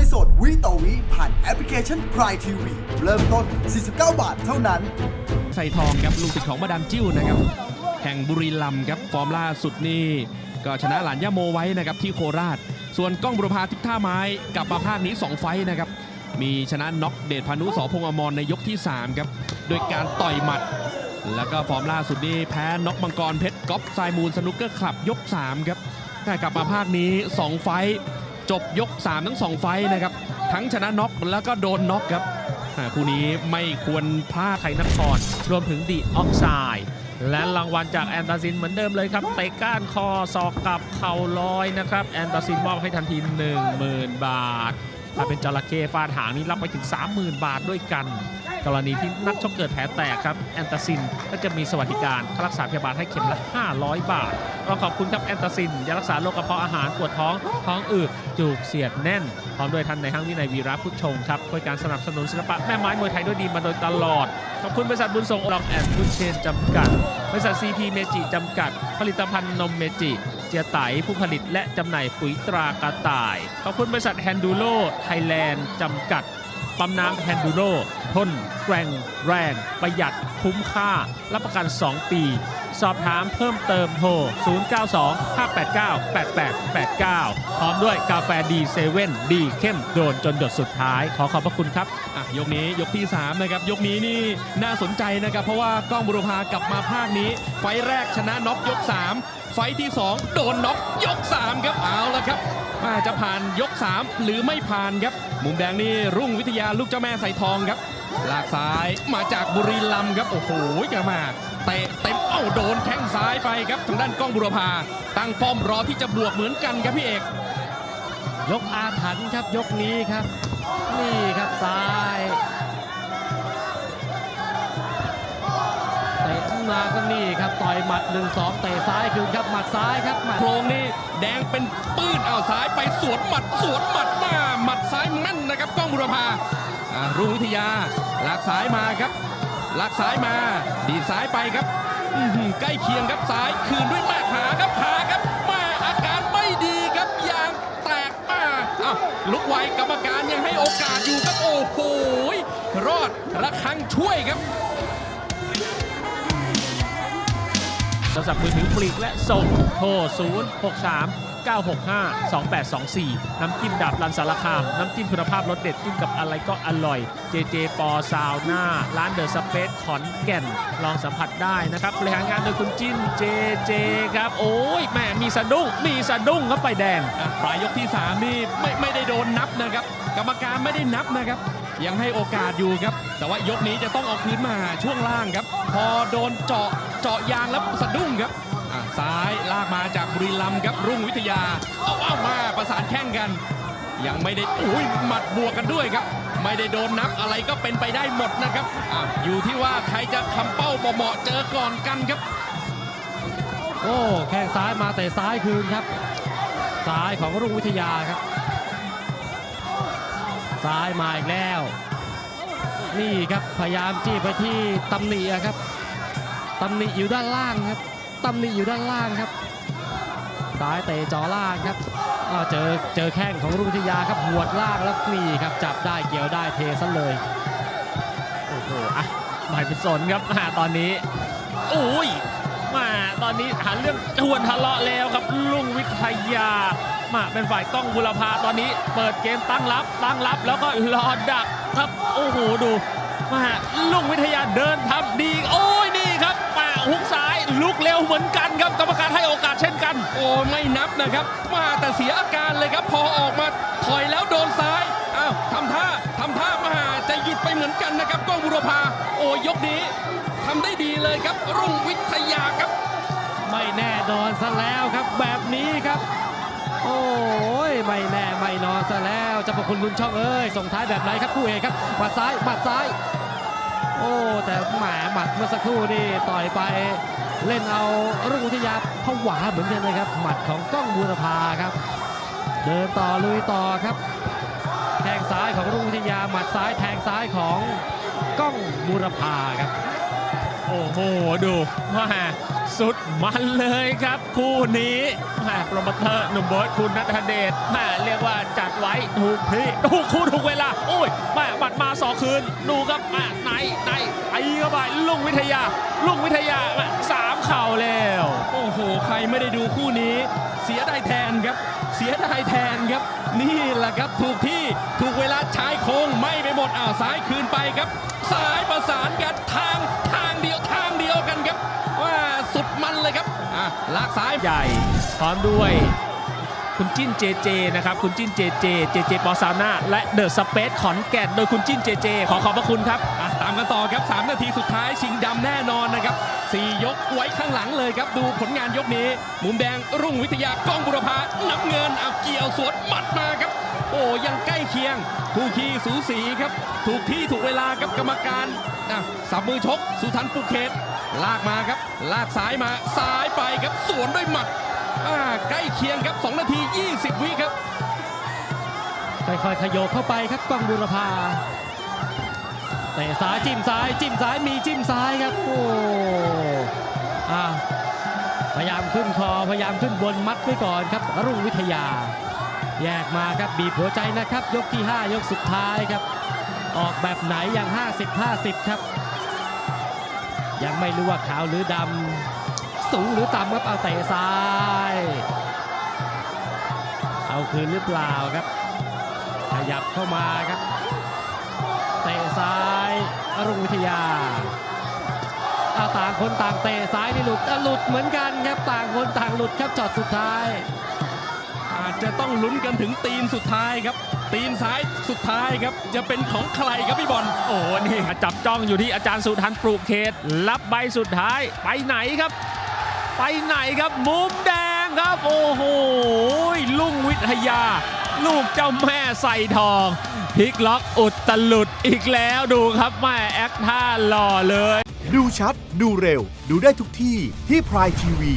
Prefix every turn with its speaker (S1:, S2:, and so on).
S1: วยสดวิต่อวิผ่านแอปพลิเคชัน Prime TV เริ่มต้น 49 บาทเท่านั้น
S2: ใส่ทองครับลูกศิษย์ของมาดามจิ้วนะครับ แห่งบุรีรัมย์ครับ ฟอร์มล่าสุดนี่ก็ชนะหลานย่าโมไว้นะครับที่โคราช ส่วนกล้องบุรพาทิพท่าไม้กลับมาภาคนี้ 2 ไฟต์นะครับ มีชนะน็อกเดชพานุสอพงษ์อมรในยกที่ 3 ครับโดยการต่อยหมัด แล้วก็ฟอร์มล่าสุดนี่แพ้น็อกมังกรเพชรก๊อฟไซมูลสนุกเกอร์คลับยก 3 ครับแต่กลับมาภาคนี้ 2 ไฟต์ จบยก 3 ทั้ง 2 ไฟนะครับ ทั้งชนะน็อกแล้วก็โดนน็อกครับคู่นี้ไม่ควรพลาด
S3: ไทยนักครรวมถึงดีออกไซด์และรางวัลจากแอนตาซินเหมือนเดิมเลยครับเตะก้านคอศอกกับเข่าลอยนะครับ แอนตาซินมอบให้ทันที 10,000 บาท ถ้าเป็นจระเข้ฟาดหางนี่รับไปถึง 30,000 บาทด้วยกัน กรณีที่นักชกเกิดแผลแตกครับแอนตาซินก็จะมีสวัสดิการค่ารักษาพยาบาลให้เข็มละ 500 บาทเราขอบคุณครับแอนตาซินยารักษาโรคกระเพาะอาหารปวดท้องท้องอืดจูกเสียดแน่นพร้อมด้วยท่านในห้างวินัยวีระพุทธชงครับด้วยการสนับสนุนศิลปะแม่ไม้มวยไทยด้วยดีมาโดยตลอดขอบคุณบริษัทบุญส่งลองแอนด์ฟุตเชนจำกัดบริษัทซีพีเมจิจำกัด ผลิตภัณฑ์นมเมจิ เจียไตผู้ผลิตและจำหน่ายปุ๋ยตรากระต่าย ขอบคุณบริษัทแฮนดูโ o ไทยแลนด์จำกัด ปั๊มน้ำแฮนดูโ o ทนแกร่งแรง ประหยัดคุ้มค่า รับประกัน 2 ปี สอบถามเพิ่มเติมโทร 0925898889 พร้อมด้วยกาแฟดีเซเว่นดีเข้มโดนจนหยดสุดท้าย ขอขอบพระคุณครับ
S2: อะยกนี้ยกที่ 3 นะครับ ยกนี้นี่น่าสนใจนะครับ เพราะว่ากล้องบุรพากลับมาภาคนี้ ไฟต์แรกชนะน็อกยก 3 ไฟที่ 2 โดนน็อกยก 3 ครับเอาละครับมาจะผ่านยก 3 หรือไม่ผ่านครับ มุมแดงนี่รุ่งวิทยาลูกเจ้าแม่ใส่ทองครับ ลากซ้ายมาจากบุรีรัมย์ครับ โอ้โหแกมาเตะเต็มเอ้าโดนแข้งซ้ายไปครับทางด้านกล้องบุรพาตั้งป้อมรอที่จะบวกเหมือนกันครับพี่เอก
S4: ยกอาถรรพ์ครับยกนี้ครับ นี่ หมัด 1 2 เตะซ้ายคืนครับหมัดซ้ายครับหมัด
S2: โครงนี่แดงเป็นปื้นเอาซ้ายไปสวนหมัดสวนหมัดมาหมัดซ้ายแม่นนะครับก้องบุรพารุ่งวิทยาลากซ้ายมาครับลากซ้ายมาดีซ้ายไปครับใกล้เคียงครับซ้ายคืนด้วยแม่ขาครับขาครับมาอาการไม่ดีครับยางแตกมาอ้าวลุกไวกรรมการยังให้โอกาสอยู่ครับโอ้โหรอดระคังช่วยครับ
S3: โทรศัพท์มือถือปลีกและส่งโทร 0 6 3 9 6 5 2 8 2 4 น้ำจิ้มดาบรันสารคาม น้ำจิ้มคุณภาพรสเด็ดจิ้มกับอะไรก็อร่อยเจเจปอซาวน่า ร้านเดอะสเปซขอนแก่น ลองสัมผัสได้นะครับบริหารงานโดยคุณจิ้มเจเจครับ โอ้ยแม่มีสะดุ้ง มีสะดุ้งครับไฟแดง
S2: อะปลายยกที่ 3 นี่ไม่ไม่ได้โดนนับนะครับ กรรมการไม่ได้นับนะครับ ยังให้โอกาสอยู่ครับ แต่ว่ายกนี้จะต้องเอาคืนมาช่วงล่างครับ พอโดนเจาะเจาะยางแล้วสะดุ้งครับซ้ายลากมาจากบุรีรัมย์ครับรุ่งวิทยาเอาเอามาประสานแข้งกัน ยังไม่ได้อุ้ยหมัดบวกกันด้วยครับ ไม่ได้โดนนับอะไรก็เป็นไปได้หมดนะครับออยู่ที่ว่าใครจะทำเป้าเหมาะเจอก่อนกันครับ
S4: โอ้แข้งซ้ายมาเตะซ้ายคืนครับ ซ้ายของรุ่งวิทยาครับ ซ้ายมาอีกแล้ว นี่ครับพยายามจี้ไปที่ตำหนิครับตำหนิอยู่ด้านล่างครับตำหนิอยู่ด้านล่างครับซ้ายเตะจ่อล่างครับเจอเจอแข้งของรุ่งวิยาครับหัวดล่างแล้วนี่ครับจับได้เกี่ยวได้เทซะเลย
S3: โอ้โหอะหมายเป็นสนครับมาตอนนี้โอ้ยมาตอนนี้หาเรื่องชวนทะเลาะแล้วครับลุงวิทยา มาเป็นฝ่ายกล้องบุรพาตอนนี้ เปิดเกมตั้งรับ ตั้งรับแล้วก็รอดักครับโอ้โหดูมาลุงวิทยาเดินทำดี โอ้ยนี่ครับมาหุกซ้ายลุกเร็วเหมือนกันครับกรรมการให้โอกาสเช่นกัน
S2: โอ้ไม่นับนะครับ มาแต่เสียอาการเลยครับ พอออกมาถอยแล้วโดนซ้ายอ้าวทำท่าทำท่ามาจะหยุดไปเหมือนกันนะครับก้องบุรพาโอ้ยกนี้ทำได้ดีเลยครับรุ่งวิทยาครับ
S4: ไม่แน่นอนซะแล้วครับแบบนี้ครับ อ้ยไม่แน่ไม่นอนซะแล้วเจะประคุณบุญช่องเอ้ยส่งท้ายแบบไหนครับคู่เอกครับหมัดซ้ายหมัดซ้าย โอ้แต่หมหมัดเมื่อสักครู่นี่ต่อยไปเล่นเอารุ่งวิทยาผวาเหมือนกันนะครับ หมัดของก้องบูรพาครับ เดินต่อลุยต่อครับ แทงซ้ายของรุ่งวิทยาหมัดซ้ายแทงซ้ายของก้องบูรพาครับ
S3: โอ้โห ดูแมาสุดมันเลยครับ คู่นี้แม่โปรโมเตอร์หนุ่มโบอสคุณนัทเดชแม่เรียกว่าจัดไว้ถูกที่ถูกคู่ถูกเวลา โอ้ยแม่บัดมาสอกคืน ดูครับแม่ไนไนไอ้เข้าไปลุงวิทยา ลุงวิทยาแมสามเข่าแล้ว
S2: โอ้โห ใครไม่ได้ดูคู่นี้ เสียดายแทนครับ เสียดายแทนครับ นี่แหละครับถูกที่ถูกเวลาชายโคงไม่ไปหมดอ้าวซ้ายคืนไปครับซ้ายประสานกันทาง ลากซ้าย
S3: ใหญ่พร้อมด้วย คุณจิ้นเจเจนะครับ คุณจิ้นเจเจเจเจปอซาน่าและเดอะสเปซขอนแก่นโดยคุณจิ้นเจเจ ขอขอบพระคุณครับ
S2: อะตามกันต่อครับ 3 นาทีสุดท้ายชิงดำแน่นอนนะครับ 4 ยกไว้ข้างหลังเลยครับ ดูผลงานยกนี้ มุมแดงรุ่งวิทยากล้องบุรพาน้ำเงินเอาเกี่ยวสวนหมัดมาครับ โอ้ยังใกล้เคียงคู่ขี้สูสีครับ ถูกที่ถูกเวลาครับกรรมการอะสับมือชก สุทันปุกเขตลากมาครับ ลากซ้ายมาซ้ายไปครับสวนด้วยหมัดอ่าใกล้เคียงครับ 2 นาที 20 วิครับ
S4: ค่อยๆขยโยเข้าไปครับก้องบุรพาเตะซ้ายจิ้มซ้ายจิ้มซ้ายมีจิ้มซ้ายครับโอ้อ่าพยายามขึ้นคอพยายามขึ้นบนมัดไว้ก่อนครับรุ่งวิทยา แยกมาครับบีบหัวใจนะครับ ยกที่ 5 ยกสุดท้ายครับ ออกแบบไหนอย่าง 50 50 ครับ ยังไม่รู้ว่าขาวหรือดำสูงหรือต่ำครับเอาเตะซ้าย เอาคืนหรือเปล่าครับ ขยับเข้ามาครับ เตะซ้ายอรุณวิทยาเอาต่างคนต่างเตะซ้ายนี่หลุดหลุดเหมือนกันครับต่างคนต่างหลุดครับจอดสุดท้าย
S2: จะต้องลุ้นกันถึงตีนสุดท้ายครับ ตีนซ้ายสุดท้ายครับ จะเป็นของใครครับพี่บอล
S3: โอ้โหนี่จับจ้องอยู่ที่อาจารย์สุทันปลูกเขตรับใบสุดท้ายไปไหนครับ ไปไหนครับมุมแดงครับ โอ้โหลุงวิทยา ลูกเจ้าแม่ใส่ทองพลิกล็อกอุดตลุดอีกแล้วดูครับแม่แอคท่าหล่อเลย
S1: ดูชัด ดูเร็ว ดูได้ทุกที่ที่พรายทีวี